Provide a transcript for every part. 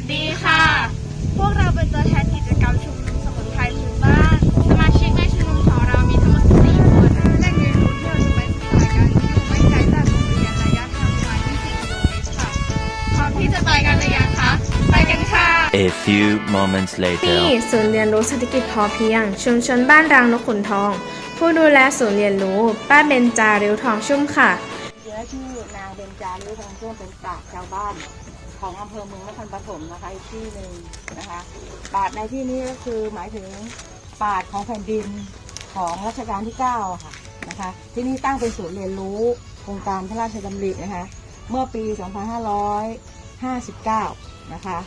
สดีค่ะ พวกเราเป็นตัวแทนกิจกรรมชุมนุมสมุนไพรพื้นบ้าน สมาชิกในชุมนุมของเรามีทั้งหมด14คนแรกเรียนรู้ที่เราจะไปศึกษากันอยู่ไม่ไกลจากโรงเรียนระยะทางประมาณ20กิโลเมตรค่ะพร้อมที่จะไปกันหรือยังคะ ไปกันค่ะ A few moments later ที่ศูนย์เรียนรู้เศรษฐกิจพอเพียง ชุมชนบ้านรังนกขุนทอง ผู้ดูแลศูนย์เรียนรู้ ป้าเบนจาเรียวทองชุ่มค่ะ เชื้อชื่อนางเบนจาเรียวทองชุ่มเป็นปากชาวบ้าน ของอำเภอเมืองนครปฐมนะคะอีกที่หนึ่งนะคะปาชญ์ในที่นี้ก็คือหมายถึงปาชญ์ของแผ่นดินของรัชกาลที่9ค่ะนะคะ ที่นี่ตั้งเป็นศูนย์เรียนรู้โครงการพระราชดำรินะคะ เมื่อปี 2559 นะคะ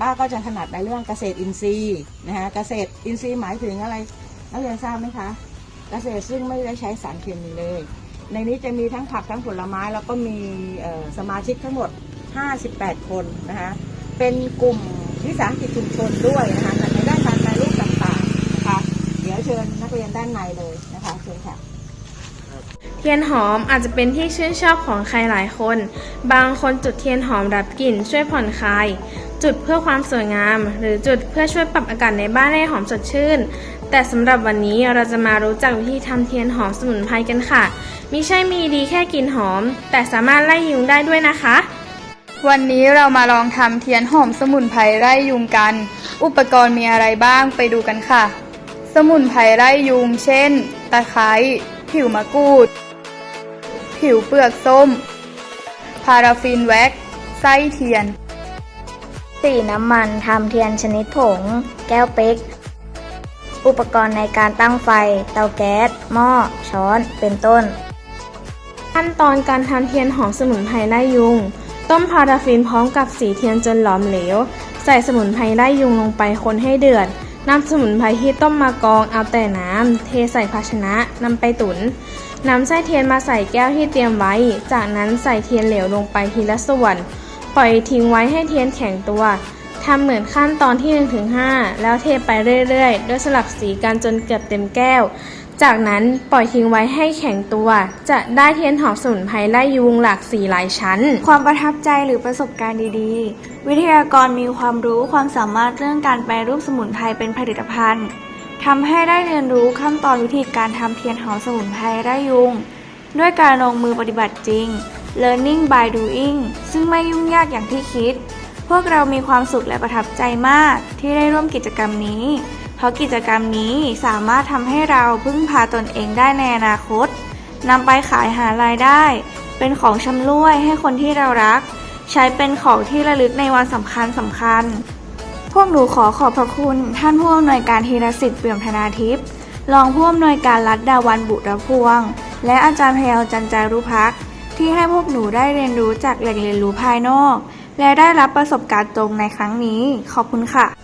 ป้าก็จะถนัดในเรื่องเกษตรอินทรีย์นะคะเกษตรอินทรีย์หมายถึงอะไรนักเรียนทราบไหมคะเกษตรซึ่งไม่ได้ใช้สารเคมีเลย ในนี้จะมีทั้งผักทั้งผลไม้แล้วก็มีสมาชิกทั้งหมด 58 คนนะคะ เป็นกลุ่มวิสาหกิจชุมชนด้วยนะคะในด้านการแปรรูปต่างๆนะคะ เดี๋ยวเชิญนักเรียนด้านในเลยนะคะเชิญค่ะเทียนหอมอาจจะเป็นที่ชื่นชอบของใครหลายคน บางคนจุดเทียนหอมรับกลิ่นช่วยผ่อนคลาย จุดเพื่อความสวยงาม หรือจุดเพื่อช่วยปรับอากาศในบ้านให้หอมสดชื่น แต่สำหรับวันนี้เราจะมารู้จักวิธีทำเทียนหอมสมุนไพรกันค่ะมิใช่มีดีแค่กลิ่นหอม แต่สามารถไล่ยุงได้ด้วยนะคะ วันนี้เรามาลองทำเทียนหอมสมุนไพรไล่ยุงกัน อุปกรณ์มีอะไรบ้างไปดูกันค่ะ สมุนไพรไล่ยุง เช่น ตะไคร้ผิวมะกรูด ผิวเปลือกส้ม พาราฟินแว็กซ์ไส้เทียน สีน้ำมันทำเทียนชนิดผง แก้วเป๊ก อุปกรณ์ในการตั้งไฟ เตาแก๊ส หม้อ ช้อน เป็นต้น ขั้นตอนการทำเทียนหอมสมุนไพรไล่ยุง ต้มพาราฟินพร้อมกับสีเทียนจนหลอมเหลว ใส่สมุนไพรไล่ยุงลงไปคนให้เดือดนำสมุนไพรที่ต้มมากรองเอาแต่น้ำเทใส่ภาชนะนำไปตุนนำไส้เทียนมาใส่แก้วที่เตรียมไว้ จากนั้นใส่เทียนเหลวลงไปทีละส่วน ปล่อยทิ้งไว้ให้เทียนแข็งตัวทำเหมือนขั้นตอนที่ 1-5 แล้วเทไปเรื่อยๆ โดยสลับสีกันจนเกือบเต็มแก้ว จากนั้นปล่อยทิ้งไว้ให้แข็งตัว จะได้เทียนหอมสมุนไพรไล่ยุงหลากสีหลายชั้น ความประทับใจหรือประสบการณ์ดีๆ วิทยากรมีความรู้ความสามารถเรื่องการแปรรูปสมุนไพรเป็นผลิตภัณฑ์ทำให้ได้เรียนรู้ขั้นตอนวิธีการทำเทียนหอมสมุนไพรไร่ยุง ด้วยการลงมือปฏิบัติจริง learning by doing ซึ่งไม่ยุ่งยากอย่างที่คิด พวกเรามีความสุขและประทับใจมากที่ได้ร่วมกิจกรรมนี้ ราะกิจกรรมนี้สามารถทำให้เราพึ่งพาตนเองได้ในอนาคตนำไปขายหารายได้ เป็นของชำร่วยให้คนที่เรารัก ใช้เป็นของที่ระลึกในวันสำคัญสำคัญ พวกหนูขอขอบพระคุณ ท่านผู้อำนวยการธีรสิทธิ์เปี่ยมธนาทิพย์รองผู้อำนวยการรัฐดาวันบุรพวง และอาจารย์พยาวจันจารุพักที่ให้พวกหนูได้เรียนรู้จากแหล่งเรียนรู้ภายนอก และได้รับประสบการณ์ตรงในครั้งนี้ ขอบคุณค่ะ